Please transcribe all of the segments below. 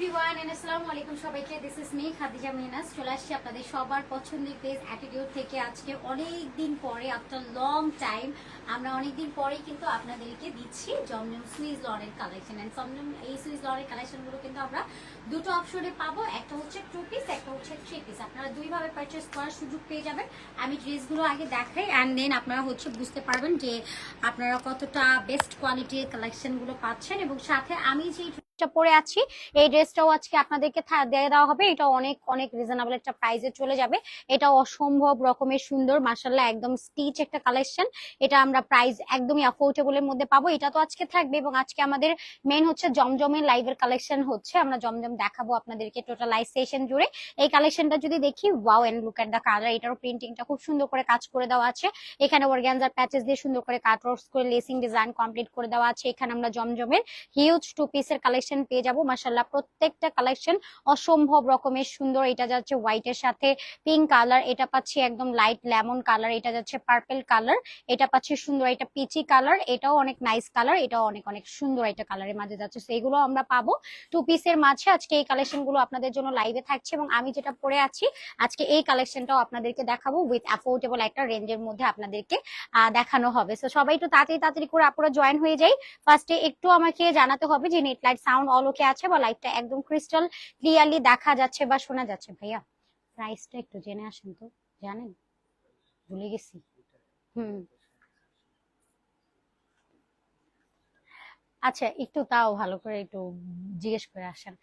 Everyone and আলাইকুম সবাইকে। This চলে আসছি আপনাদের সবার পছন্দের থেকে। আজকে অনেক দিন পরে আফটার লং টাইম আমরা কিন্তু আপনাদেরকে দিচ্ছি সুইজ কালেকশন জমজম এই সুইজ কালেকশনগুলো কিন্তু আমরা দুটো অপশনে পাবো। একটা হচ্ছে টু পিস একটা হচ্ছে থ্রি পিস আপনারা দুইভাবে পারচেস করার সুযোগ পেয়ে যাবেন। আমি ড্রেসগুলো আগে দেখাই অ্যান্ড দেন আপনারা হচ্ছে বুঝতে পারবেন যে আপনারা কতটা বেস্ট কোয়ালিটির কালেকশনগুলো পাচ্ছেন। এবং সাথে আমি যে ড্রেসটা পরে আছি। এই ড্রেসটাও আজকে আপনাদেরকে দিয়ে দেওয়া হবে। এটা অনেক অনেক রিজনেবল একটা প্রাইসে চলে যাবে। এটা অসম্ভব রকমের সুন্দর মাসাল্লাহ একদম স্টিচ একটা কালেকশন এটা আমরা প্রাইস একদমই অ্যাফোর্ডেবলের মধ্যে পাবো। এটা তো আজকে থাকবে এবং আজকে আমাদের মেন হচ্ছে জমজমের লাইভের কালেকশন হচ্ছে। আমরা জমজম দেখাবো আপনাদেরকে টোটাল সেশন জুড়ে। এই কালেকশনটা যদি দেখি wow and look at the colour এটারও প্রিন্টিংটা খুব সুন্দর করে কাজ করে দেওয়া আছে। এখানে অর্গ্যানজার প্যাচেস দিয়ে সুন্দর করে কাটওয়ার্কস করে লেসিং ডিজাইন কমপ্লিট করে দেওয়া আছে। এখানে আমরা জমজমের হিউজ টু পিসের কালেকশন পেয়ে যাব। মাসাল্লাহ প্রত্যেকটা কালেকশন অসম্ভব রকমের সুন্দর। এটা যাচ্ছে হোয়াইটের সাথে পিঙ্ক কালার এটা পাচ্ছি একদম লাইট লেমন কালার এটা যাচ্ছে পার্পেল কালার এটা পাচ্ছি সুন্দর এটা পিচি কালার এটাও অনেক নাইস কালার এটাও অনেক অনেক সুন্দর একটা কালারের মাঝে যাচ্ছে। সেইগুলো আমরা পাবো। টু পিসের মাঝে আজকে এই কালেকশনগুলো আপনাদের জন্য লাইভে থাকছে এবং আমি যেটা পরে আছি, আজকে এই কালেকশনটাও আপনাদেরকে দেখাবো উইথ অ্যাফোর্ডেবল একটা রেঞ্জের মধ্যে আপনাদেরকে দেখানো হবে। তো সবাই একটু তাড়াতাড়ি তাড়াতাড়ি করে আপুরা জয়েন হয়ে যাই। ফার্স্টে একটু আমাকে জানাতে হবে যে net light sound all okay আছে বা লাইটটা একদম ক্রিস্টাল ক্লিয়ারলি দেখা যাচ্ছে বা শোনা যাচ্ছে ভাইয়া। প্রাইসটা একটু জেনে আসেন তো, জানেন? ভুলে গেছি। হুম। আচ্ছা একটু তাও ভালো করে একটু জিজ্ঞেস করে আসেন।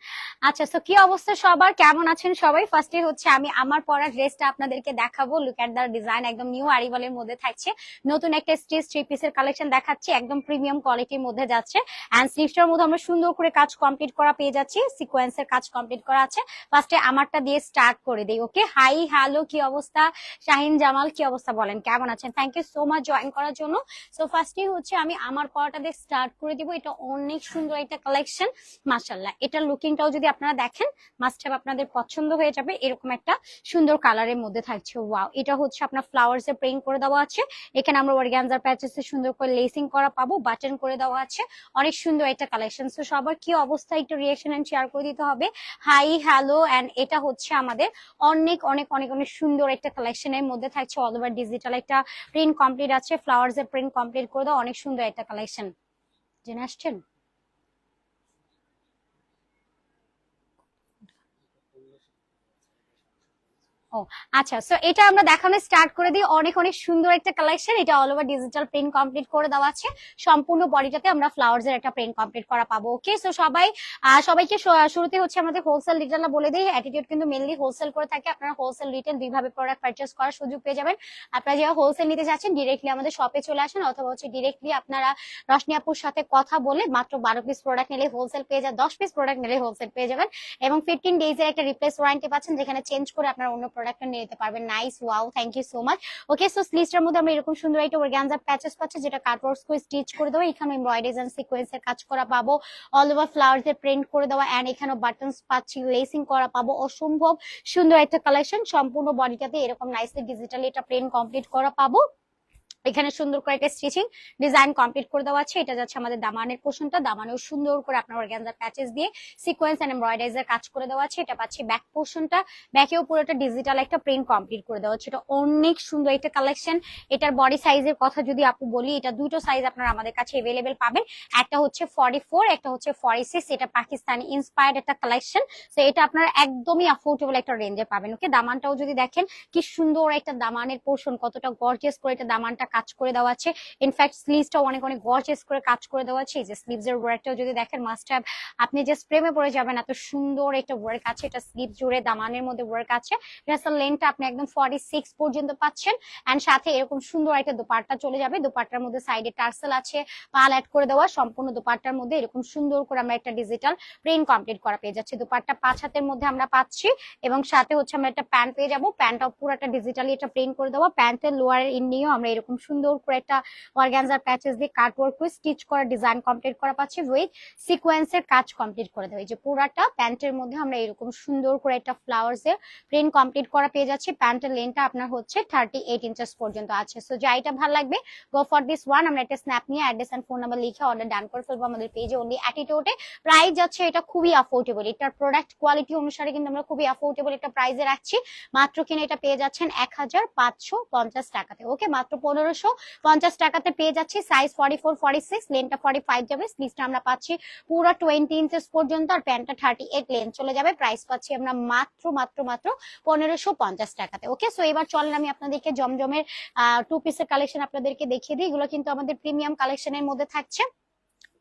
আচ্ছা তো কি অবস্থা সবার? কেমন আছেন সবাই? ফার্স্টে হচ্ছে আমি আমার পরা ড্রেসটা আপনাদেরকে দেখাবো। লুক এট দ্য ডিজাইন একদম নিউ আরিভালের মধ্যে থাকছে। নতুন একটা স্টিচ থ্রি পিসের কালেকশন দেখাচ্ছি। একদম প্রিমিয়াম কোয়ালিটির মধ্যে যাচ্ছে। অ্যান্ড স্লিভসটার মধ্যে আমরা সুন্দর করে কাজ কমপ্লিট করা পেয়ে যাচ্ছি। সিকোয়েন্সের কাজ কমপ্লিট করা আছে। ফার্স্টে আমারটা দিয়ে স্টার্ট করে দিই ওকে হাই হ্যালো কি অবস্থা? শাহিন জামাল, কি অবস্থা বলেন? কেমন আছেন? Thank you so much join করার জন্য। সো ফার্স্টে হচ্ছে আমি আমার পরাটা দিয়ে স্টার্ট করে দিব। এটা অনেক সুন্দর একটা কালেকশন মাশাল্লাহ এটার লুকিংটাও যদি আপনারা দেখেন মাস্ট হ্যাভ আপনাদের পছন্দ হয়ে যাবে, এরকম একটা সুন্দর কালারের মধ্যে থাকছে। ওয়াও এটা হচ্ছে আপনার ফ্লাওয়ার্স এর প্রিন্ট করে দেওয়া আছে। এখানে আমরা অর্গ্যানজার প্যাচেস সুন্দর করে লেসিং করা পাবো বাটন করে দেওয়া আছে। অনেক সুন্দর একটা কালেকশন তো সবার কি অবস্থা? একটু রিয়েকশন এন্ড শেয়ার করে দিতে হবে। হাই হ্যালো এন্ড এটা হচ্ছে আমাদের অনেক অনেক অনেক অনেক সুন্দর একটা কালেকশনের মধ্যে থাকছে। অল ওভার ডিজিটাল একটা প্রিন্ট কমপ্লিট আছে। ফ্লাওয়ার্স এর প্রিন্ট কমপ্লিট করে দেওয়া অনেক সুন্দর একটা কালেকশন জেনে আসছেন আচ্ছা সো এটা আমরা দেখানো স্টার্ট করে দিই। অনেক অনেক সুন্দর একটা কালেকশন এটা all over digital print complete করে দেওয়া আছে। সম্পূর্ণ বডিটাতে আমরা ফ্লাওয়ার্স একটা প্রিন্ট কমপ্লিট করা পাবো ওকে সো সবাই সবাইকে শুরুতে হচ্ছে আমাদের হোলসেল রিটেলটা বলে দিই। অ্যাটিটিউড কিন্তু মেনলি হোলসেল করে থাকে। আপনারা হোলসেল রিটেল দুইভাবে প্রোডাক্ট পারচেস করার সুযোগ পেয়ে যাবেন। আপনারা যারা হোলসেল নিতে চাচ্ছেন ডিরেক্টলি আমাদের শপে চলে আসেন অথবা হচ্ছে ডিরেক্টলি আপনারা রশনি আপুর সাথে কথা বলে মাত্র বারো পিস প্রোডাক্ট নিলে হোলসেল পেয়ে যাবেন দশ পিস প্রোডাক্ট নিলে হোলসেল পেয়ে যাবেন। এবং ফিফটিন ডেজ এর একটা রিপ্লেস ওয়ারেন্টি পাচ্ছেন, যেখানে চেঞ্জ করে আপনারা অন্য প্রোডাক্টটা নিয়ে নিতে পারবেন। Nice wow thank you so much okay so স্লিভসটার মধ্যে আমরা এরকম সুন্দর একটা অর্গানজা প্যাচেস পাচ্ছি, যেটা কাটওয়ার্কস করে স্টিচ করে দেবো। এখানে এমব্রয়ডারিজ এন্ড সিকোয়েন্সের কাজ করা পাবো। অল ওভার ফ্লাওয়ার্স এর প্রিন্ট করে দেওয়া এন্ড এখানে বাটনস পাচ্ছি লেসিং করা পাবো। অসম্ভব সুন্দর একটা কালেকশন সম্পূর্ণ বডিটাতে এরকম নাইসলি ডিজিটালি এটা প্রিন্ট কমপ্লিট করা পাবো। এখানে সুন্দর করে একটা স্টিচিং ডিজাইন কমপ্লিট করে দেওয়া আছে। এটা যাচ্ছে আমাদের দামানের পোর্শনটা দামানেও সুন্দর করে আপনার অর্গানজার প্যাচেস দিয়ে সিকোয়েন্স এন্ড এমব্রয়ডারিজের কাজ করে দেওয়া আছে। এটা পাচ্ছি ব্যাক পোর্শনটা ব্যাকেও পুরোটা ডিজিটাল একটা প্রিন্ট কমপ্লিট করে দেওয়া আছে। এটা অনেক সুন্দর একটা কালেকশন এটার বডি সাইজের কথা যদি আপু বলি, এটা দুটো সাইজ আপনারা আমাদের কাছে এভেলেবেল পাবেন। একটা হচ্ছে ফর্টি ফোর একটা হচ্ছে ফর্টি এটা পাকিস্তানি ইন্সপায়ার্ড একটা কালেকশন তো এটা আপনারা একদমই অ্যাফোর্ডেবল একটা রেঞ্জে পাবেন। ওকে দামানটাও যদি দেখেন, কি সুন্দর একটা দামানের পোর্শন কতটা গর্জিয়াস করে এটা দামানটা কাজ করে দেওয়া আছে। ইনফ্যাক্ট স্লিভসটা অনেক অনেক গর্জিয়াস করে কাজ করে দেওয়া আছে। এই যে স্লিভস এর ওয়ার্কটাও যদি দেখেন মাস্ট হ্যাভ আপনি যে প্রেমে পড়ে যাবেন, এত সুন্দর একটা ওয়ার্ক আছে। এটা স্লিভ জুড়ে দামানের মধ্যে ওয়ার্ক আছে। ড্রেসের লেন্থটা আপনি একদম ফর্টি সিক্স পর্যন্ত পাচ্ছেন। এন্ড সাথে এরকম সুন্দর একটা দোপাট্টা চলে যাবে। দোপাট্টার মধ্যে সাইডে টার্সেল আছে, পাল অ্যাড করে দেওয়া। সম্পূর্ণ দোপাট্টার মধ্যে এরকম সুন্দর করে আমরা একটা ডিজিটাল প্রিন্ট কমপ্লিট করা পেয়ে যাচ্ছি। দোপাট্টা পাঁচ হাতের মধ্যে আমরা পাচ্ছি। এবং সাথে হচ্ছে আমরা একটা প্যান্ট পেয়ে যাব। প্যান্টটা পুরো একটা ডিজিটালি একটা প্রিন্ট করে দেওয়া। প্যান্টের লোয়ারের ইন্ডিও আমরা এরকম সুন্দর করে একটা অর্গানজার প্যাচেস দিয়ে কাট ওয়ার্ক করে স্টিচ করা ডিজাইন কমপ্লিট করা পাচ্ছি উইথ সিকোয়েন্সের কাজ কমপ্লিট করে দেবে যে পুরাটা প্যান্টের মধ্যে আমরা এরকম সুন্দর করে একটা ফ্লাওয়ার্স এর প্রিন্ট কমপ্লিট করা পেয়ে যাচ্ছি। প্যান্টের লেনটা আপনার হচ্ছে থার্টি এইট ইঞ্চেস পর্যন্ত আছে। সো যাইটা ভালো লাগবে গো ফর দিস ওয়ান আমরা একটা স্ন্যাপ নিয়ে অ্যাড্রেস এন্ড ফোন নাম্বার লিখে অর্ডার ডান করে ফেলব আমাদের পেজে অনলি অ্যাটিটিউডে প্রাইস যাচ্ছে এটা খুবই অ্যাফোর্ডেবল এটার প্রোডাক্ট কোয়ালিটি অনুসারে কিন্তু আমরা খুবই অ্যাফোর্ডেবল একটা প্রাইসে রাখছি। মাত্র কিনে এটা পেয়ে যাচ্ছেন এক হাজার পাঁচশো পঞ্চাশ টাকাতে। ওকে মাত্র পঞ্চাশ টাকাতে পেয়ে যাচ্ছি। সাইজ ফর্টি ফোর যাবে স্লিভসটা আমরা পাচ্ছি পুরো টোয়েন্টি ইঞ্চেস পর্যন্ত আর প্যান্টটা থার্টি এইট লেন চলে যাবে। প্রাইস পাচ্ছি আমরা মাত্র মাত্র মাত্র পনেরোশো পঞ্চাশ টাকাতে। ওকে সো এবার চলেন আমি আপনাদেরকে জমজমের টু পিসের কালেকশন আপনাদেরকে দেখিয়ে দিই। এগুলো কিন্তু আমাদের প্রিমিয়াম কালেকশনের মধ্যে থাকছে।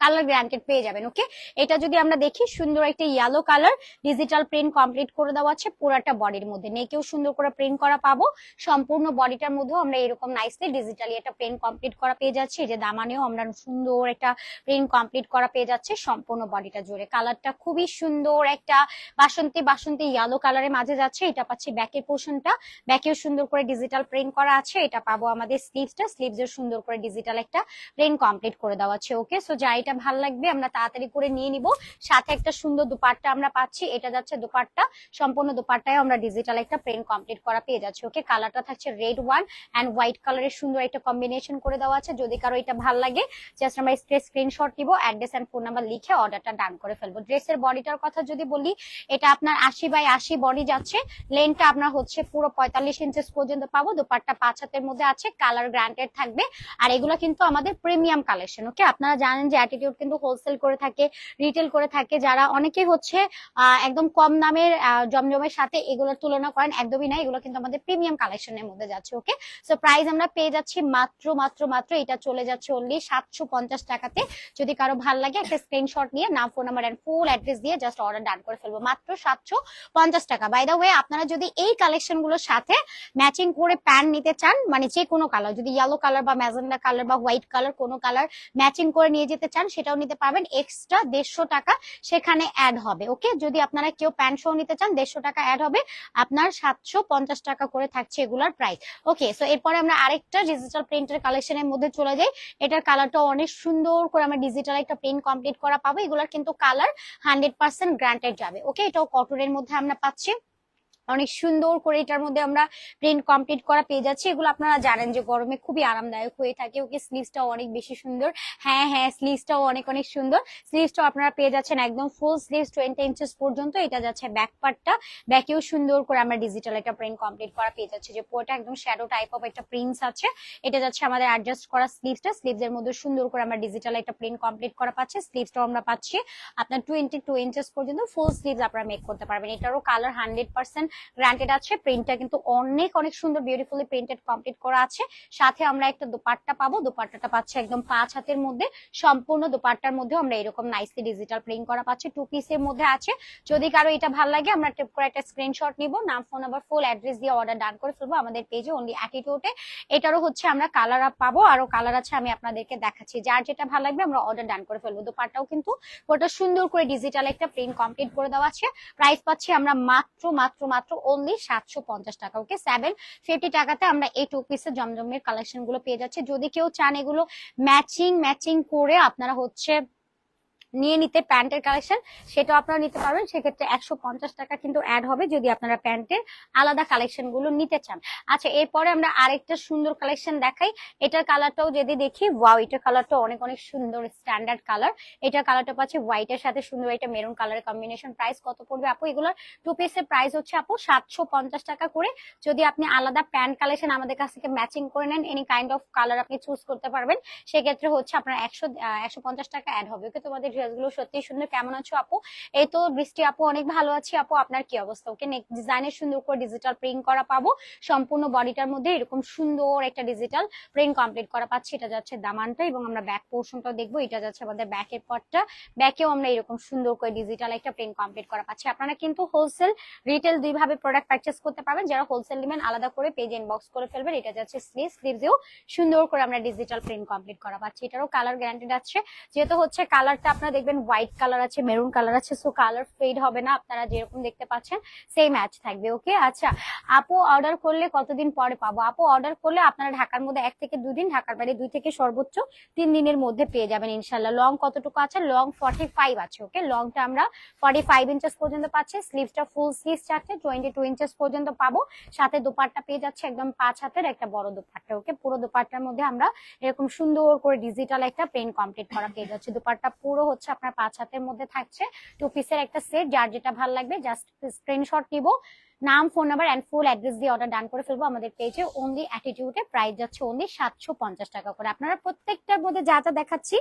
কালার গ্রান্টেড পেয়ে যাবেন ওকে এটা যদি আমরা দেখি, সুন্দর একটা yellow colour digital print complete করে দেওয়া আছে পুরাটা বডির মধ্যে। নেকেও সুন্দর করে প্রিন্ট করা পাবো। সম্পূর্ণ বডিটার মধ্যেও আমরা এরকম নাইসলি ডিজিটালি একটা প্রিন্ট কমপ্লিট করা পেয়ে যাচ্ছি। যে দামানেও আমরা সুন্দর একটা প্রিন্ট কমপ্লিট করা পেয়ে যাচ্ছে সম্পূর্ণ বডিটা জুড়ে। কালারটা খুবই সুন্দর একটা বাসন্তী বাসন্তী ইয়েলো কালারের মাঝে যাচ্ছে। এটা পাচ্ছি ব্যাকের পোর্শনটা ব্যাকেও সুন্দর করে ডিজিটাল প্রিন্ট করা আছে। এটা পাবো আমাদের স্লিভসটা স্লিভস এর সুন্দর করে ডিজিটাল একটা প্রিন্ট কমপ্লিট করে দেওয়া আছে ওকে সো যা এটা ভালো লাগবে, আমরা তাড়াতাড়ি করে নিয়ে নিব। সাথে একটা সুন্দর দুপাট্টা আমরা পাচ্ছি, এটা যাচ্ছে দুপাট্টা। সম্পূর্ণ দুপাট্টায় আমরা ডিজিটাল একটা প্রিন্ট কমপ্লিট করা পেয়ে যাচ্ছি ওকে কালারটা থাকছে রেড ওয়ান অ্যান্ড হোয়াইট কালারের সুন্দর একটা কম্বিনেশন করে দেওয়া আছে। যদি কারও এটা ভালো লাগে জাস্ট আমরা স্ক্রিন স্ক্রিনশট নিব অ্যাড্রেস অ্যান্ড ফোন নাম্বার লিখে অর্ডারটা ডান করে ফেলব। ড্রেসের বডিটার কথা যদি বলি, এটা আপনার আশি বাই আশি বডি যাচ্ছে। লেনটা আপনার হচ্ছে পুরো পঁয়তাল্লিশ ইঞ্চেস পর্যন্ত পাবো, দুপাট্টা পাঁচ হাতের মধ্যে আছে কালার গ্রান্টেড থাকবে। আর এগুলো কিন্তু আমাদের প্রিমিয়াম কালেকশন ওকে আপনারা জানেন যে অ্যাটিটিউড কিন্তু হোলসেল করে থাকে রিটেল করে থাকে, যারা অনেকেই হচ্ছে একদম কম দামের জমজমের সাথে এগুলোর তুলনা করেন, একদমই না, এগুলো কিন্তু আমাদের প্রিমিয়াম কালেকশনের মধ্যে যাচ্ছে ওকে সো প্রাইস আমরা পেয়ে যাচ্ছি মাত্র মাত্র মাত্র, এটা চলে যাচ্ছে অনলি সাতশো পঞ্চাশ টাকাতে। যদি কারও ভালো লাগে, একটা স্ক্রিনশট নিয়ে নাম phone number and full address দিয়ে জাস্ট অর্ডার ডান করে ফেলব, মাত্র সাতশো পঞ্চাশ টাকা। বাই দা ওয়ে আপনারা যদি এই কালেকশনগুলোর সাথে ম্যাচিং করে প্যান্ট নিতে চান মানে যে কোনো কালার যদি ইয়েলো কালার বা ম্যাজেন্ডা কালার বা হোয়াইট কালার কোনো কালার ম্যাচিং করে নিয়ে যেতে চান সেটাও নিতে পারবেন। এক্সট্রা দেড়শো টাকা সেখানে অ্যাড হবে ওকে যদি আপনারা কেউ প্যান্ট শো নিতে চান, দেড়শো টাকা অ্যাড হবে। আপনার সাতশো পঞ্চাশ টাকা করে থাকছে এগুলার প্রাইস ওকে সো এরপরে আমরা আরেকটা ডিজিটাল প্রিন্টের কালেকশনের মধ্যে চলে যাই। এটার কালারটা অনেক সুন্দর করে আমরা ডিজিটাল একটা প্রিন্ট কমপ্লিট করা পাবো। এগুলার কিন্তু কালার হান্ড্রেড পার্সেন্ট গ্রান্টেড যাবে ওকে এটাও কটনের মধ্যে আমরা পাচ্ছি। অনেক সুন্দর করে এটার মধ্যে আমরা প্রিন্ট কমপ্লিট করা পেয়ে যাচ্ছি। এগুলো আপনারা জানেন যে গরমে খুবই আরামদায়ক হয়ে থাকে। ওকে স্লিভসটাও অনেক বেশি সুন্দর। হ্যাঁ হ্যাঁ স্লিভসটাও অনেক অনেক সুন্দর। স্লিভসটাও আপনারা পেয়ে যাচ্ছেন একদম ফুল স্লিভস টোয়েন্টি ইঞ্চেস পর্যন্ত। এটা যাচ্ছে ব্যাক পার্টটা ব্যাকেও সুন্দর করে আমরা ডিজিটাল একটা প্রিন্ট কমপ্লিট করা পেয়ে যাচ্ছি যে পুরোটা একদম শ্যাডো টাইপ অফ একটা প্রিন্টস আছে। এটা যাচ্ছে আমাদের অ্যাডজাস্ট করা স্লিভসটা স্লিভস এর মধ্যে সুন্দর করে আমরা ডিজিটাল একটা প্রিন্ট কমপ্লিট করা পাচ্ছি। স্লিভসটাও আমরা পাচ্ছি। আপনার টোয়েন্টি টু ইঞ্চেস পর্যন্ত ফুল স্লিভস আপনারা মেক করতে পারবেন। এটারও কালার হান্ড্রেড পার্সেন্ট গ্রান্টেড আছে প্রিন্টটা কিন্তু অনেক অনেক সুন্দর বিউটিফুলি প্রিন্টেড কমপ্লিট করা আছে। সাথে আমরা একটা দোপাট্টা পাবো। দোপাট্টাটা পাচ্ছি একদম পাঁচ হাতের মধ্যে। সম্পূর্ণ দোপাট্টার মধ্যে আমরা এরকম নাইসলি ডিজিটাল প্রিন্ট করা পাচ্ছি। টু পিসের মধ্যে আছে। যদি কারও এটা ভালো লাগে, আমরা টিপ করে একটা স্ক্রিনশট নিব। নাম ফোন নাম্বার ফুল অ্যাড্রেস দিয়ে অর্ডার ডান করে ফেলব আমাদের পেজে অনলি অ্যাটিটিউডে এটারও হচ্ছে আমরা কালার আপ পাবো। আরও কালার আছে, আমি আপনাদেরকে দেখাচ্ছি। যার যেটা ভালো লাগবে, আমরা অর্ডার ডান করে ফেলব। দোপাট্টাও কিন্তু ওটা সুন্দর করে ডিজিটাল একটা প্রিন্ট কমপ্লিট করে দেওয়া আছে। প্রাইস পাচ্ছি আমরা মাত্র মাত্র মাত্র অনলি সাতশো পঞ্চাশ টাকা। ওকে সেভেন ফিফটি টাকাতে আমরা এই টু পিসের জমজমের কালেকশনগুলো পেয়ে যাচ্ছি। যদি কেউ চান এগুলো ম্যাচিং ম্যাচিং করে আপনারা হচ্ছে নিয়ে নিতে প্যান্টের কালেকশন, সেটাও আপনারা নিতে পারবেন। সেক্ষেত্রে একশো পঞ্চাশ টাকা কিন্তু অ্যাড হবে যদি আপনারা প্যান্টের আলাদা কালেকশনগুলো নিতে চান। আচ্ছা এরপরে আমরা আরেকটা সুন্দর কালেকশন দেখাই। এটার কালারটাও যদি দেখি ওয়াও এটার কালারটা অনেক অনেক সুন্দর স্ট্যান্ডার্ড কালার এটার কালারটা পাচ্ছি হোয়াইটের সাথে সুন্দর একটা মেরুন কালারের কম্বিনেশন প্রাইস কত পড়বে আপু এগুলোর? টু পিসের প্রাইস হচ্ছে আপু সাতশো পঞ্চাশ টাকা করে। যদি আপনি আলাদা প্যান্ট কালেকশন আমাদের কাছ থেকে ম্যাচিং করে নেন এনি কাইন্ড অফ কালার আপনি চুজ করতে পারবেন। সেক্ষেত্রে হচ্ছে আপনার একশো একশো পঞ্চাশ টাকা অ্যাড হবে। ওকে তোমাদের ড্রেসগুলো সত্যি সুন্দর। কেমন আছো আপু? এই তো বৃষ্টি, আপু অনেক ভালো আছি। আপু, আপনার কি অবস্থা? ওকে নেক ডিজাইনের সুন্দর করে ডিজিটাল প্রিন্ট করা পাবো। সম্পূর্ণ বডিটার মধ্যে এরকম সুন্দর একটা ডিজিটাল প্রিন্ট কমপ্লিট করা পাচ্ছি। এটা যাচ্ছে দামানটা এবং আমরা ব্যাক পোর্শনটাও দেখব। এটা যাচ্ছে আমাদের ব্যাকের পটটা ব্যাকেও আমরা এরকম সুন্দর করে ডিজিটাল একটা প্রিন্ট কমপ্লিট করা পাচ্ছি। আপনারা কিন্তু হোলসেল রিটেল দুইভাবে প্রোডাক্ট পারচেস করতে পারবেন। যারা হোলসেল নেবেন, আলাদা করে পেজ ইনবক্স করে ফেলবেন। এটা যাচ্ছে স্লিভ স্লিভসেও সুন্দর করে আমরা ডিজিটাল প্রিন্ট কমপ্লিট করা পাচ্ছি। এটারও কালার গ্যারান্টেড আছে। যেহেতু হচ্ছে কালারটা আপনারা দেখবেন হোয়াইট কালার আছে মেরুন কালার আছে সো কালার ফেড হবে না, আপনারা যেরকম দেখতে পাচ্ছেন সেই ম্যাচ থাকবে ওকে আচ্ছা আপু অর্ডার করলে কতদিন পরে পাবো? আপু অর্ডার করলে আপনারা ঢাকার মধ্যে এক থেকে দুদিন ঢাকার বাইরে দুই থেকে সর্বোচ্চ তিন দিনের মধ্যে পেয়ে যাবেন ইনশাল্লাহ লং কতটুকু আছে? লং ফর্টি ফাইভ আছে ওকে লংটা আমরা ফর্টি ফাইভ ইঞ্চেস পর্যন্ত পাচ্ছি স্লিভসটা ফুল স্লিভ চাচ্ছে টোয়েন্টি টু ইঞ্চেস পর্যন্ত পাবো। সাথে দোপাট্টা পেয়ে যাচ্ছে একদম পাঁচ হাতের একটা বড় দোপাট্টা ওকে পুরো দোপাট্টার মধ্যে আমরা এরকম সুন্দর করে ডিজিটাল একটা পেন কমপ্লিট করা পেয়ে যাচ্ছে। দোপাট্টা পুরো হচ্ছে আপনার পাঁচ হাতের মধ্যে থাকছে। টু পিসের একটা সেট যার যেটা ভালো লাগবে জাস্ট স্ক্রিনশট নিবো। নাম phone number and full address দিয়ে অর্ডার ডান করে ফেলব আমাদের পেজে অনলি অ্যাটিটিউডে প্রাইস যাচ্ছে অনলি সাতশো পঞ্চাশ টাকা করে। আপনারা প্রত্যেকটার মধ্যে যা যা দেখাচ্ছি,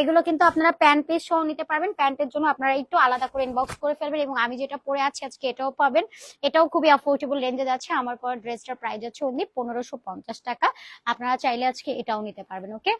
এগুলো কিন্তু আপনারা প্যান্ট পিস সহ নিতে পারবেন। প্যান্টের জন্য আপনারা একটু আলাদা করে ইনবক্স করে ফেলবেন এবং আমি যেটা পরে আছি আজকে এটাও পাবেন। এটাও খুবই অ্যাফোর্ডেবল রেঞ্জে যাচ্ছে। আমার পর ড্রেসটার প্রাইস যাচ্ছে অনলি পনেরোশো পঞ্চাশ টাকা। আপনারা চাইলে আজকে এটাও নিতে পারবেন ওকে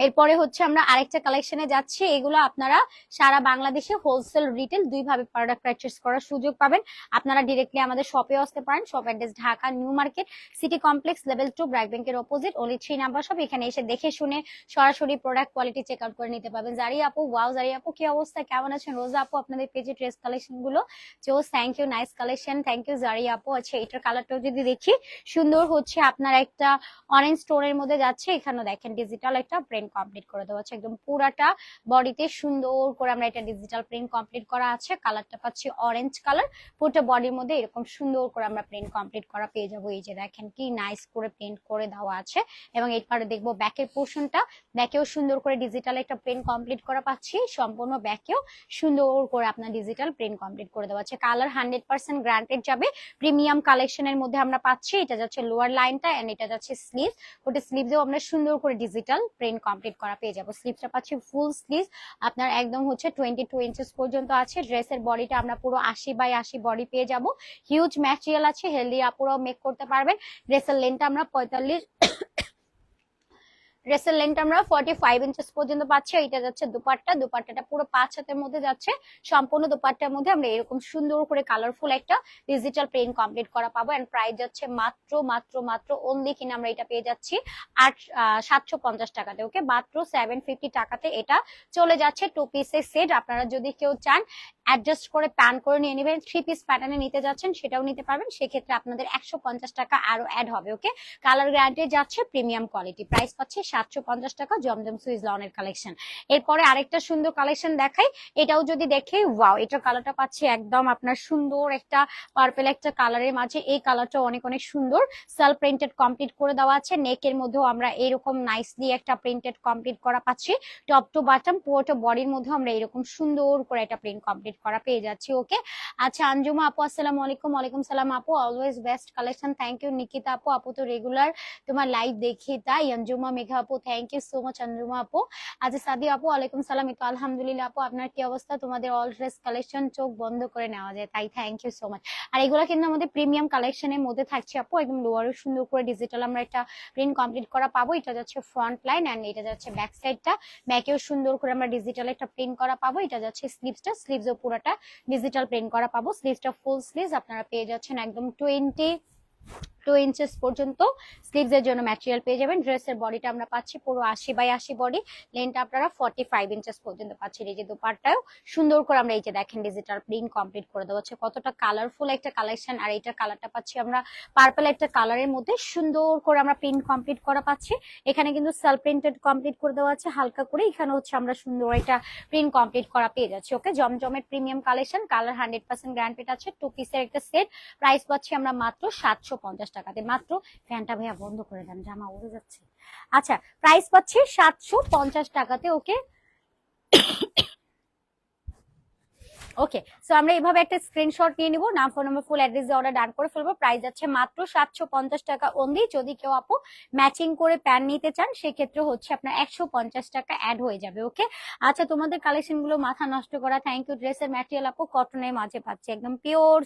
এরপরে হচ্ছে আমরা আরেকটা কালেকশনে যাচ্ছি। এগুলো আপনারা সারা বাংলাদেশে হোলসেল রিটেল দুই ভাবে প্রোডাক্ট পারচেস করার সুযোগ পাবেন। আপনারা ডিরেক্টলি আমাদের শপে আসতে পারেন। Shop address Dhaka new market city complex level two BRAC ব্যাংকের opposite only three number shop এখানে এসে দেখে শুনে সরাসরি প্রোডাক্ট কোয়ালিটি চেক আউট করে নিতে পারবেন। জারি আপু ওয়াও জারি আপু, কি অবস্থা? কেমন আছেন? রোজা আপু, আপনাদের পেজে ড্রেস কালেকশনগুলো? চো thank you nice collection thank you Jari আপু। আচ্ছা এটার কালারটাও যদি দেখি, সুন্দর হচ্ছে আপনার একটা অরেঞ্জ স্টোনের মধ্যে যাচ্ছে। এখানেও দেখেন ডিজিটাল একটা প্রিন্ট কমপ্লিট করে দেওয়া আছে। একদম পুরাটা বডিতে সুন্দর করে আমরা এটা ডিজিটাল প্রিন্ট কমপ্লিট করা আছে। কালারটা পাচ্ছি অরেঞ্জ কালার পুরোটা বডির মধ্যে এরকম সুন্দর করে আমরা প্রিন্ট কমপ্লিট করা পেয়ে যাব। এই যে দেখেন কি নাইস করে প্রিন্ট করে দেওয়া আছে এবং এরপরে দেখব ব্যাকের পোর্শনটা ব্যাকেও সুন্দর করে ডিজিটাল একটা প্রিন্ট কমপ্লিট করা পাচ্ছি। সম্পূর্ণ ব্যাকেও সুন্দর করে আপনার ডিজিটাল প্রিন্ট কমপ্লিট করে দেওয়া আছে। কালার হান্ড্রেড পার্সেন্ট গ্রান্টেড যাবে। প্রিমিয়াম কালেকশনের মধ্যে আমরা পাচ্ছি। এটা যাচ্ছে লোয়ার লাইনটা এন্ড এটা যাচ্ছে স্লিভ ওটা স্লিভসেও আমরা সুন্দর করে ডিজিটাল প্রিন্ট কমপ্লিট করা পেয়ে যাব। স্লিভসটা পাচ্ছি ফুল স্লিভ আপনার একদম হচ্ছে টোয়েন্টি টু ইঞ্চেস পর্যন্ত আছে। ড্রেসের বডিটা আমরা পুরো আশি বাই আশি বডি পেয়ে যাব। হিউজ ম্যাটেরিয়াল আছে। হেলদি আপুরাও মেক করতে পারবেন। ড্রেসের লেন্থটা আমরা পঁয়তাল্লিশ ড্রেসের লেন্থ আমরা ফর্টি ফাইভ ইঞ্চেস পর্যন্ত পাচ্ছি এটা যাচ্ছে দুপাট্টা। দুপাট্টাটা পুরো পাঁচ হাতের মধ্যে যাচ্ছে। সম্পূর্ণ দুপাট্টার মধ্যে আমরা এরকম সুন্দর করে কালারফুল একটা ডিজিটাল প্রিন্ট কমপ্লিট করা পাবো। এন্ড প্রাইস যাচ্ছে মাত্র মাত্র মাত্র অনলি কিনা আমরা এটা পেয়ে যাচ্ছি আট সাতশো পঞ্চাশ টাকাতে ওকে মাত্র সেভেন ফিফটি টাকাতে এটা চলে যাচ্ছে টু পিসের সেট আপনারা যদি কেউ চান অ্যাডজাস্ট করে প্যান করে নিয়ে নেবেন। থ্রি পিস প্যাটার্নে নিতে যাচ্ছেন, সেটাও নিতে পারবেন। সেক্ষেত্রে আপনাদের একশো পঞ্চাশ টাকা আরও অ্যাড হবে ওকে কালার গ্যারান্টি যাচ্ছে প্রিমিয়াম কোয়ালিটি প্রাইস পাচ্ছে, সাতশো পঞ্চাশ টাকা জমজম সুইজ লনের কালেকশন এরপরে আরেকটা সুন্দর কালেকশন দেখাই। এটাও যদি দেখে ওয়াও এটার কালারটা পাচ্ছি একদম আপনার সুন্দর একটা পার্পেল একটা কালারের মাঝে। এই কালারটা অনেক অনেক সুন্দর। সেলফ প্রিন্টেড কমপ্লিট করে দেওয়া আছে। নেকের মধ্যেও আমরা এরকম নাইসলি একটা প্রিন্টেড কমপ্লিট করা পাচ্ছি। টপ টু বাটম পুরোটা বডির মধ্যে আমরা এরকম সুন্দর করে একটা প্রিন্ট কমপ্লিট করা পেয়ে যাচ্ছি ওকে আচ্ছা আঞ্জুমা আপু, আসসালামু আলাইকুম। ওয়ালাইকুম সালাম আপু। Always best collection thank you Nikita আপু। আপু তো রেগুলার তোমার লাইভ দেখি, তাই? আঞ্জুমা, মেঘা আপু thank you so much Anjuma আপু। আচ্ছা সাদি আপু, ওয়ালাইকুম সালাম। তো আলহামদুলিল্লাহ আপু, আপনার কি অবস্থা? তোমাদের অল ড্রেস কালেকশন চোখ বন্ধ করে নেওয়া যায়, তাই? থ্যাংক ইউ সো মাচ আর এগুলো কিন্তু আমাদের প্রিমিয়াম কালেকশনের মধ্যে থাকছে আপু, একদম লোয়ারও সুন্দর করে ডিজিটাল আমরা একটা প্রিন্ট কমপ্লিট করা পাবো। এটা যাচ্ছে ফ্রন্ট লাইন এন্ড এটা যাচ্ছে ব্যাক সাইডটা ব্যাকেও সুন্দর করে আমরা ডিজিটাল একটা প্রিন্ট করা পাবো। এটা যাচ্ছে স্লিভসটা স্লিভসও পুরোটা ডিজিটাল প্রিন্ট করা পাবো। স্লিভটা ফুল স্লিভ আপনারা পেয়ে যাচ্ছেন একদম টোয়েন্টি টু ইঞ্চেস পর্যন্ত স্লিভস এর জন্য ম্যাটেরিয়াল পেয়ে যাবেন। ড্রেসের বডিটা আমরা পাচ্ছি পুরো আশি বাই আশি বডি লেন্থটা আপনারা ফর্টি ফাইভ ইঞ্চেস পর্যন্ত পাচ্ছেন। এই যে দুপারটাও সুন্দর করে আমরা এই যে দেখেন ডিজিটাল প্রিন্ট কমপ্লিট করে দেওয়া হচ্ছে। কতটা কালারফুল একটা কালেকশন আর এইটার কালারটা পাচ্ছি আমরা পার্পল একটা কালারের মধ্যে সুন্দর করে আমরা প্রিন্ট কমপ্লিট করা পাচ্ছি। এখানে কিন্তু সেলফ প্রিন্টেড কমপ্লিট করে দেওয়া আছে। হালকা করে এখানে হচ্ছে আমরা সুন্দর একটা প্রিন্ট কমপ্লিট করা পেয়ে যাচ্ছি। ওকে জমজমের premium collection colour hundred percent guaranteed আছে। টু পিসের একটা সেট প্রাইস পাচ্ছি আমরা মাত্র সাতশো পঞ্চাশ টাকাতে। মাত্র ফ্যানটা ভাইয়া বন্ধ করে দেন, জামা উড়ে যাচ্ছে। আচ্ছা প্রাইস পাচ্ছি সাতশো পঞ্চাশ টাকাতে, ওকে? ওকে সো আমরা এইভাবে একটা স্ক্রিনশট নিয়ে নিব। নাম ফোন নাম্বার ফুল অ্যাড্রেস দিয়ে অর্ডার ডান করে ফেলব। প্রাইস যাচ্ছে মাত্র সাতশো পঞ্চাশ টাকা অনলি যদি কেউ আপু ম্যাচিং করে প্যান নিতে চান, সেক্ষেত্রে হচ্ছে আপনার একশো পঞ্চাশ টাকা অ্যাড হয়ে যাবে ওকে আচ্ছা তোমাদের কালেকশনগুলো মাথা নষ্ট করা। থ্যাংক ইউ ড্রেসের ম্যাটেরিয়াল আপু কটনের মাঝে পাচ্ছি একদম পিওর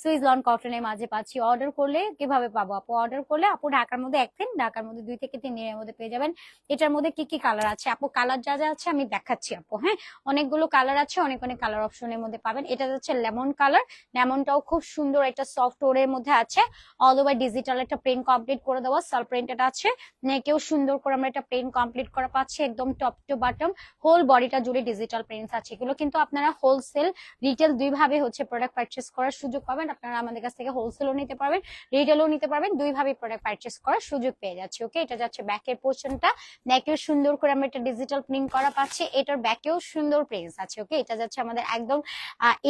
সুইজ লন কটনের মাঝে পাচ্ছি। অর্ডার করলে কীভাবে পাবো আপু? অর্ডার করলে আপু ঢাকার মধ্যে একদিন ঢাকার মধ্যে দুই থেকে তিন দিনের মধ্যে পেয়ে যাবেন। এটার মধ্যে কি কি কালার আছে? আপু কালার যা যা আছে আমি দেখাচ্ছি আপু হ্যাঁ? অনেকগুলো কালার আছে, অনেক অনেক কালার অপশনের মধ্যে পাবেন। এটা হচ্ছে লেমন কালার। লেমনটাও খুব সুন্দর একটা সফট ওরের মধ্যে আছে। অল ওভার ডিজিটাল একটা প্রিন্ট কমপ্লিট করে দেওয়া সাল প্রিন্টেড আছে। নেকেও সুন্দর করে আমরা একটা প্রিন্ট কমপ্লিট করা পাচ্ছি একদম টপ টু বাটম হোল বডিটা জুড়ে ডিজিটাল প্রিন্টস আছে। এগুলো কিন্তু আপনারা হোলসেল রিটেল দুই ভাবে হচ্ছে প্রোডাক্ট পারচেস করার সুযোগ পাবেন। আপনারা আমাদের কাছ থেকে হোলসেলও নিতে পারবেন রিটেলও নিতে পারবেন। দুই ভাবে প্রোডাক্ট পারচেস করার সুযোগ পেয়ে যাচ্ছে ওকে এটা যাচ্ছে ব্যাকের পোর্শনটা নেকেও সুন্দর করে আমরা একটা ডিজিটাল প্রিন্ট করা পাচ্ছি। এটার ব্যাকেও সুন্দর প্রিন্টস আছে ওকে এটা যাচ্ছে আমাদের একদম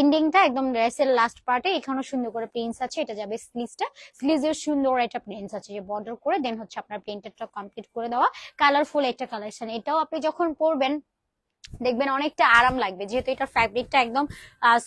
এন্ডিংটা একদম ড্রেসের লাস্ট পার্টে এখানেও সুন্দর করে প্রিন্টস আছে, এটা যাবে স্লিভসটা স্লিভসের সুন্দর একটা প্রিন্টস আছে, যে বর্ডার করে দেন হচ্ছে আপনার প্রিন্টেডটা কমপ্লিট করে দেওয়া। কালারফুল একটা কালেকশন এটাও আপনি যখন পরবেন দেখবেন অনেকটা আরাম লাগবে। যেহেতু এটার ফ্যাব্রিকটা একদম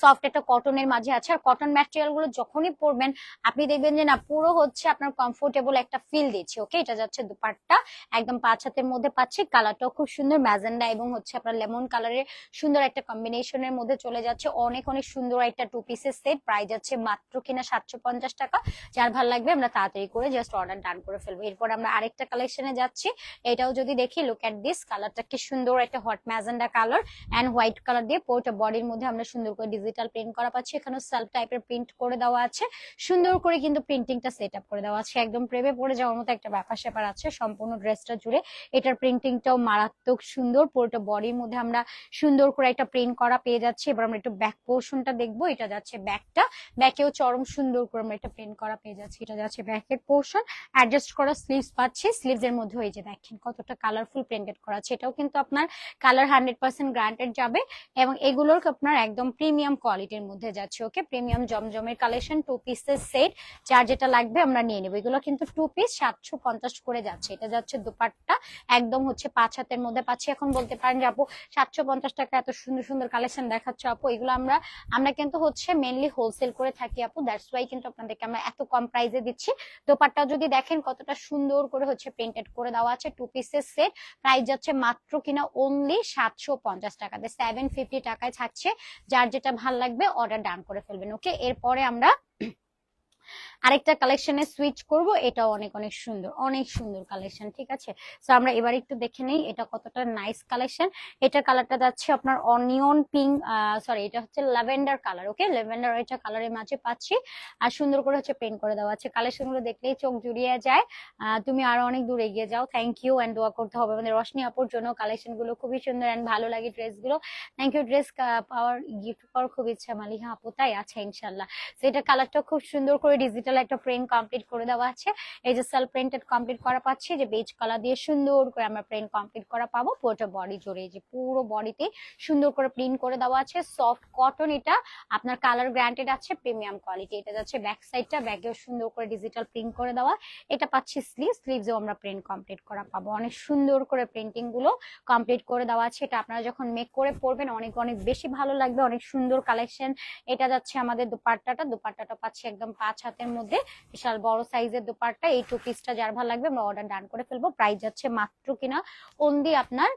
সফট একটা কটনের মাঝে আছে। আর কটন ম্যাটেরিয়ালগুলো যখনই পরবেন, আপনি দেখবেন যে না, পুরো হচ্ছে আপনার কমফোর্টেবল একটা ফিল দিচ্ছে ওকে এটা যাচ্ছে দুপাট্টা একদম পাঁচ হাতের মধ্যে পাচ্ছি। কালারটাও খুব সুন্দর, ম্যাজেন্ডা এবং হচ্ছে আপনার লেমন কালারের সুন্দর একটা কম্বিনেশনের মধ্যে চলে যাচ্ছে। অনেক অনেক সুন্দর একটা টু পিসের সেট প্রাইস যাচ্ছে মাত্র কিনা সাতশো পঞ্চাশ টাকা। যার ভালো লাগবে আমরা তাড়াতাড়ি করে জাস্ট অর্ডার ডান করে ফেলব। এরপর আমরা আরেকটা কালেকশনে যাচ্ছি। এটাও যদি দেখি লুক অ্যাট দিস কালারটা কি সুন্দর, একটা hot magenta colour and white colour দিয়ে পুরোটা বডির মধ্যে আমরা সুন্দর করে ডিজিটাল প্রিন্ট করা পাচ্ছি। এখানে সেলফ টাইপের প্রিন্ট করে দেওয়া আছে। সুন্দর করে কিন্তু প্রিন্টিংটা সেট করে দেওয়া আছে। একদম প্রেমে পড়ে যাওয়ার মতো একটা ব্যাপার স্যাপার আছে। সম্পূর্ণ ড্রেসটা জুড়ে এটার প্রিন্টিংটাও মারাত্মক সুন্দর। পুরোটা বডির মধ্যে আমরা সুন্দর করে একটা প্রিন্ট করা পেয়ে যাচ্ছি। এবার আমরা একটু ব্যাক পোর্শনটা দেখব। এটা যাচ্ছে ব্যাকটা ব্যাকেও চরম সুন্দর করে আমরা একটা প্রিন্ট করা পেয়ে যাচ্ছি। এটা যাচ্ছে ব্যাকের পোর্শন অ্যাডজাস্ট করা স্লিভস পাচ্ছি। স্লিভস এর মধ্যে এই যে দেখেন কতটা কালারফুল প্রিন্টেড করা আছে। এটাও কিন্তু আপনার কালার পার্সেন্ট গ্রান্টেড যাবে এবং এগুলোর আপনার একদম প্রিমিয়াম কোয়ালিটির মধ্যে যাচ্ছে ওকে প্রিমিয়াম জমজমের কালেকশন টু পিসের সেট যার যেটা লাগবে আমরা নিয়ে নেব। এগুলো কিন্তু টু পিস সাতশো পঞ্চাশ করে যাচ্ছে। এটা যাচ্ছে দুপাট্টা, একদম হচ্ছে পাঁচ হাতের মধ্যে পাচ্ছি। এখন বলতে পারেন যে আপু, সাতশো পঞ্চাশ টাকা এত সুন্দর সুন্দর কালেকশন দেখাচ্ছ আপু। এগুলো আমরা আমরা কিন্তু হচ্ছে মেনলি হোলসেল করে থাকি আপু। দ্যাটস ওয়াই কিন্তু আপনাদেরকে আমরা এত কম প্রাইসে দিচ্ছি। দোপাট্টা যদি দেখেন কতটা সুন্দর করে হচ্ছে প্রিন্টেড করে দেওয়া আছে টু পিসের সেট প্রাইস যাচ্ছে মাত্র কিনা অনলি সাতশো পঞ্চাশ টাকাতে সেভেন ফিফটি টাকায় থাকছে। যার যেটা ভালো লাগবে অর্ডার ডান করে ফেলবেন। ওকে এরপরে আমরা আরেকটা কালেকশনে সুইচ করব, এটাও অনেক অনেক সুন্দর অনেক সুন্দর কালেকশন ঠিক আছে? তো আমরা এবার একটু দেখে নেই, এটা কতটা নাইস কালেকশন এটার কালারটা যাচ্ছে আপনার অনিয়ন পিঙ্ক সরি এটা হচ্ছে ল্যাভেন্ডার কালার ওকে ল্যাভেন্ডার এটা কালারের মাঝে পাচ্ছি। আর সুন্দর করে হচ্ছে পেন্ট করে দেওয়া আছে। কালেকশনগুলো দেখলেই চোখ জুড়িয়ে যায়। তুমি আরও অনেক দূর এগিয়ে যাও। থ্যাংক ইউ এন্ড দোয়া করতে হবে। আমাদের রশনি আপুর জন্য কালেকশনগুলো খুবই সুন্দর এন্ড ভালো লাগে ড্রেসগুলো থ্যাংক ইউ ড্রেস পাওয়ার গিফট পাওয়ার খুব ইচ্ছা মালিহা আপু। তাই আছে ইনশাল্লাহ সেটা কালারটা খুব সুন্দর করে ডিজিটাল একটা প্রিন্ট কমপ্লিট করে দেওয়া আছে। এই যে সেলফ প্রিন্টেড কমপ্লিট করা পাচ্ছি যে বেজ কালার দিয়ে সুন্দর করে আমরা প্রিন্ট কমপ্লিট করা পাবো। পুরোটা বডি জুড়ে যে পুরো বডিতে সুন্দর করে প্রিন্ট করে দেওয়া আছে। সফট কটন এটা আপনার কালার গ্রান্টেড আছে প্রিমিয়াম কোয়ালিটি এটা যাচ্ছে ব্যাক সাইডটা ব্যাগেও সুন্দর করে ডিজিটাল প্রিন্ট করে দেওয়া। এটা পাচ্ছি স্লিভ স্লিভসেও আমরা প্রিন্ট কমপ্লিট করা পাবো। অনেক সুন্দর করে প্রিন্টিংগুলো কমপ্লিট করে দেওয়া আছে। এটা আপনারা যখন মেক করে পরবেন, অনেক অনেক বেশি ভালো লাগবে। অনেক সুন্দর কালেকশন এটা যাচ্ছে আমাদের দুপাট্টাটা। দুপাট্টাটা পাচ্ছি একদম পাঁচ হাতের মধ্যে। বিশাল বড় সাইজের দুপাট্টা, এই টু পিসটা যার ভালো লাগবে আমরা অর্ডার ডান করে ফেলব। প্রাইস যাচ্ছে মাত্র কিনা অনলি আপনার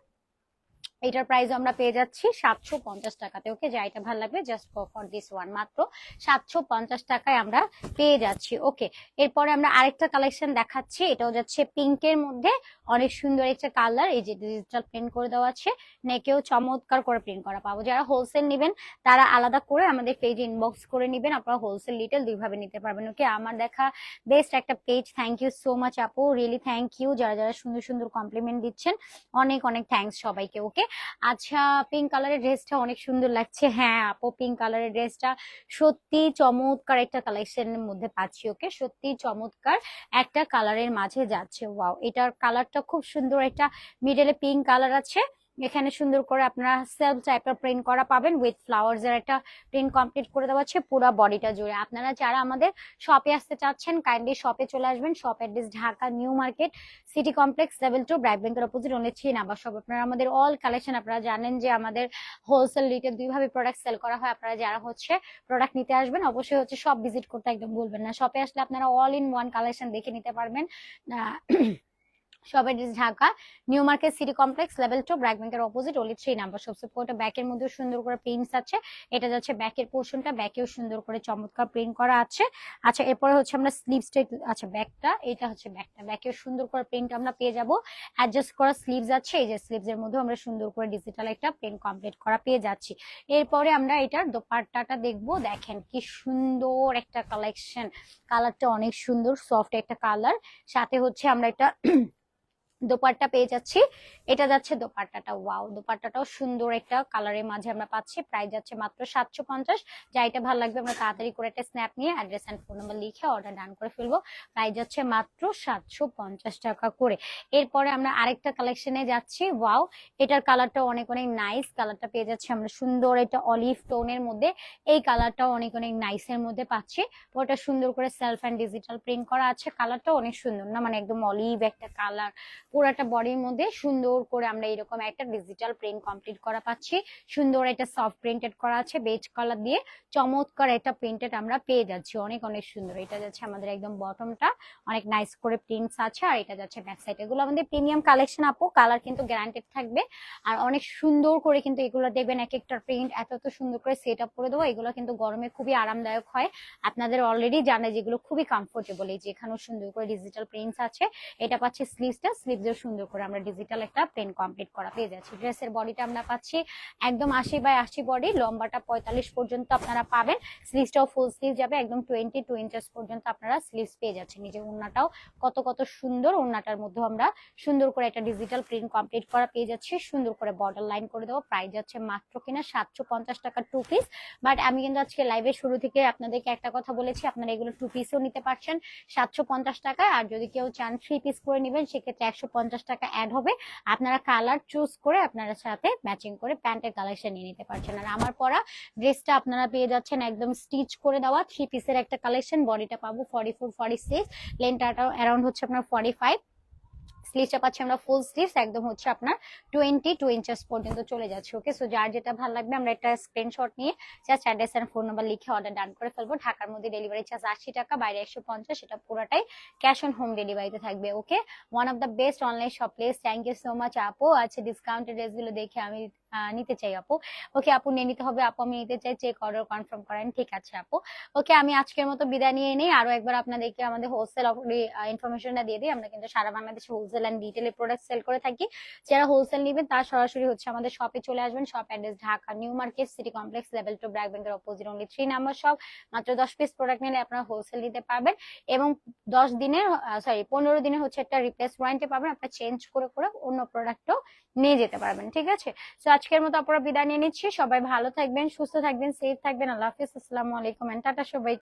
এটার প্রাইস আমরা পেয়ে যাচ্ছি সাতশো পঞ্চাশ টাকাতে। ওকে যা এটা ভালো লাগবে জাস্ট ফর দিস ওয়ান মাত্র সাতশো পঞ্চাশ টাকায় আমরা পেয়ে যাচ্ছি। ওকে এরপরে আমরা আরেকটা কালেকশন দেখাচ্ছি এটাও যাচ্ছে পিঙ্কের মধ্যে অনেক সুন্দর একটা কালার এই যে ডিজিটাল প্রিন্ট করে দেওয়া আছে। নেকেও চমৎকার করে প্রিন্ট করা পাবো। যারা হোলসেল নেবেন, তারা আলাদা করে আমাদের পেজে ইনবক্স করে নেবেন। আপনারা হোলসেল ডিটেল দুইভাবে নিতে পারবেন। ওকে আমার দেখা বেস্ট একটা page thank you so much আপু রিয়েলি থ্যাংক ইউ যারা যারা সুন্দর সুন্দর কমপ্লিমেন্ট দিচ্ছেন, অনেক অনেক থ্যাঙ্কস সবাইকে। ওকে আচ্ছা পিঙ্ক কালারের ড্রেসটা অনেক সুন্দর লাগছে। হ্যাঁ আপু পিঙ্ক কালারের ড্রেসটা সত্যি চমৎকার একটা কালেকশনের মধ্যে পাচ্ছি ওকে। সত্যি চমৎকার একটা কালারের মাঝে যাচ্ছে। ওয়াও এটার কালারটা খুব সুন্দর। একটা মিডেলে পিঙ্ক কালার আছে। এখানে সুন্দর করে আপনারা সেলফ টাইপের প্রিন্ট করা পাবেন উইথ ফ্লাওয়ার্স এর একটা প্রিন্ট কমপ্লিট করে দেওয়া আছে পুরো বডিটা জুড়ে। আপনারা যারা আমাদের শপে আসতে চাচ্ছেন কাইন্ডলি শপে চলে আসবেন। Shop address Dhaka new market city complex level two bright ব্যাংকের অপোজিট অনেক ছিন আবার সব আপনারা আমাদের অল কালেকশন আপনারা জানেন যে আমাদের হোলসেল রিটেল দুইভাবে প্রোডাক্ট সেল করা হয়। আপনারা যারা হচ্ছে প্রোডাক্ট নিতে আসবেন, অবশ্যই হচ্ছে সব ভিজিট করতে একদম ভুলবেন না। শপে আসলে আপনারা অল ইন ওয়ান কালেকশন দেখে নিতে পারবেন। সবাই Dhaka, new market city complex, level two, BRAC ব্যাংকের অপোজিট ওলি থ্রি নাম্বার সব সাপোর্ট ব্যাকের মধ্যে সুন্দর করে প্রিন্টস আছে। এটা যাচ্ছে ব্যাকের পোর্শনটা ব্যাকেও সুন্দর করে চমৎকার প্রিন্ট করা আছে। আচ্ছা এরপরে হচ্ছে আমরা স্লিভসটা আচ্ছা ব্যাকটা এটা হচ্ছে ব্যাকটা ব্যাকেও সুন্দর করে প্রিন্ট আমরা পেয়ে যাব। অ্যাডজাস্ট করা স্লিভস আছে, এই যে স্লিভস এর মধ্যে আমরা সুন্দর করে ডিজিটাল একটা প্রিন্ট কমপ্লিট করা পেয়ে যাচ্ছি। এরপরে আমরা এটার দোপাট্টাটা দেখব। দেখেন কি সুন্দর একটা কালেকশন কালারটা অনেক সুন্দর সফট একটা কালার সাথে হচ্ছে আমরা এটা দোপাট্টা পেয়ে যাচ্ছি। এটা যাচ্ছে দোপাট্টাটা। ওয়াও, দোপাট্টাটাও সুন্দর একটা কালারের মাঝে আমরা পাচ্ছি। প্রাইস যাচ্ছে মাত্র সাতশো পঞ্চাশ। যা এটা ভালো লাগবে, আমরা তাড়াতাড়ি করে একটা স্ন্যাপ নিয়ে অ্যাড্রেস অ্যান্ড ফোন নাম্বার লিখে অর্ডার ডান করে ফেলব। প্রাইস যাচ্ছে মাত্র সাতশো পঞ্চাশ টাকা করে। এরপরে আমরা আরেকটা কালেকশনে যাচ্ছি। ওয়াও, এটার কালারটা অনেক অনেক নাইস কালারটা পেয়ে যাচ্ছি আমরা সুন্দর এটা অলিভ টোনের মধ্যে। এই কালারটাও অনেক অনেক নাইসের মধ্যে পাচ্ছি। ওটা সুন্দর করে সেলফ অ্যান্ড ডিজিটাল প্রিন্ট করা আছে। কালারটা অনেক সুন্দর না? মানে একদম অলিভ একটা কালার পুরাটা বডির মধ্যে সুন্দর করে আমরা এরকম একটা ডিজিটাল প্রিন্ট কমপ্লিট করা পাচ্ছি। সুন্দর একটা সফট প্রিন্টেড করা আছে বেজ কালার দিয়ে চমৎকার একটা প্রিন্টেড আমরা পেয়ে যাচ্ছি। অনেক অনেক সুন্দর। এটা যাচ্ছে আমাদের একদম বটমটা অনেক নাইস করে প্রিন্টস আছে। আর এটা যাচ্ছে ব্যাক সাইড এগুলো আমাদের প্রিমিয়াম কালেকশন আপু। কালার কিন্তু গ্যারান্টেড থাকবে। আর অনেক সুন্দর করে কিন্তু এগুলো দেখবেন এক একটা প্রিন্ট এত এত সুন্দর করে সেট আপ করে দেবো। এগুলো কিন্তু গরমে খুবই আরামদায়ক হয়। আপনাদের অলরেডি জানে যেগুলো খুবই কমফোর্টেবল এই যে এখানেও সুন্দর করে ডিজিটাল প্রিন্টস আছে। এটা পাচ্ছি স্লিভসটা স্লিভসের সুন্দর করে আমরা ডিজিটাল একটা প্রিন্ট কমপ্লিট করা পেয়ে যাচ্ছি। ড্রেসের বডিটা আমরা পাচ্ছি একদম আশি বাই আশি বডি লম্বাটা পঁয়তাল্লিশ পর্যন্ত আপনারা পাবেন। স্লিভসটাও ফুল স্লিভ যাবে, একদম টোয়েন্টি টু ইঞ্চেস পর্যন্ত আপনারা স্লিভস পেয়ে যাচ্ছেন। নিজে উন্নাটাও কত কত সুন্দর উন্নাটার মধ্যে আমরা সুন্দর করে একটা ডিজিটাল প্রিন্ট কমপ্লিট করা পেয়ে যাচ্ছি। সুন্দর করে বর্ডার লাইন করে দেবো। প্রাইস যাচ্ছে মাত্র কিনা সাতশো পঞ্চাশ টাকা টু পিস বাট আমি কিন্তু আজকে লাইভের শুরু থেকে আপনাদেরকে একটা কথা বলেছি, আপনারা এগুলো টু পিসও নিতে পারছেন। সাতশো পঞ্চাশ টাকায়। আর যদি কেউ চান থ্রি পিস করে নেবেন, সেক্ষেত্রে একশো পঞ্চাশ টাকা অ্যাড হবে। আপনারা কালার চুজ করে আপনারা সাথে ম্যাচিং করে প্যান্টের কালেকশন নিয়ে নিতে পারছেন। আর আমার পরা ড্রেসটা আপনারা পেয়ে যাচ্ছেন একদম স্টিচ করে দেওয়া। থ্রি পিসের একটা কালেকশন বডিটা পাবো ফর্টি ফোর ফর্টি সিক্স লেন্থটা অ্যারাউন্ড হচ্ছে আপনার ফর্টি ফাইভ স্লিভসটা পাচ্ছি আমরা ফুল স্লিভস একদম হচ্ছে আপনার টোয়েন্টি টু ইঞ্চেস পর্যন্ত চলে যাচ্ছে ওকে সো যার যেটা ভালো লাগবে, আমরা একটা স্ক্রিনশট নিয়ে just address and phone number লিখে অর্ডার ডান করে ফেলব। ঢাকার মধ্যে ডেলিভারি চার্জ আশি টাকা, বাইরে একশো পঞ্চাশ, সেটা পুরোটাই ক্যাশ অন হোম ডেলিভারিতে থাকবে okay one of the best online shop place thank you so much আপু। আচ্ছা ডিসকাউন্টেড ড্রেসগুলো দেখে আমি নিতে চাই আপু। ওকে আপু নিয়ে নিতে হবে, আপু আমি নিতে চাই চেক অর্ডার কনফার্ম করেন, ঠিক আছে আপু। ওকে আমি আজকের মতো বিদায় নিয়ে নিই, আরও একবার আপনাদেরকে আমাদের হোলসেল ইনফরমেশনটা দিয়ে দিই। আমরা কিন্তু সারা বাংলাদেশে হোলসেল অ্যান্ড ডিটেলে প্রোডাক্ট সেল করে থাকি। যারা হোলসেল নেবেন, তার সরাসরি হচ্ছে আমাদের শপে চলে আসবেন। Shop address Dhaka new market city complex level two BRAC ব্যাংকের opposite only three number shop মাত্র দশ পিস প্রোডাক্ট নিলে আপনারা হোলসেল নিতে পারবেন। এবং দশ দিনের সরি পনেরো দিনের হচ্ছে একটা রিপ্লেস ওয়ারেন্টি পাবেন। আপনারা চেঞ্জ করে করে অন্য প্রোডাক্টও নিয়ে যেতে পারবেন, ঠিক আছে? তো আজকের মতো আপনারা বিদায় নিয়ে নিচ্ছি। সবাই ভালো থাকবেন, সুস্থ থাকবেন সেফ থাকবেন। আল্লাহ হাফিজ। আসসালামু আলাইকুম টাটা সবাই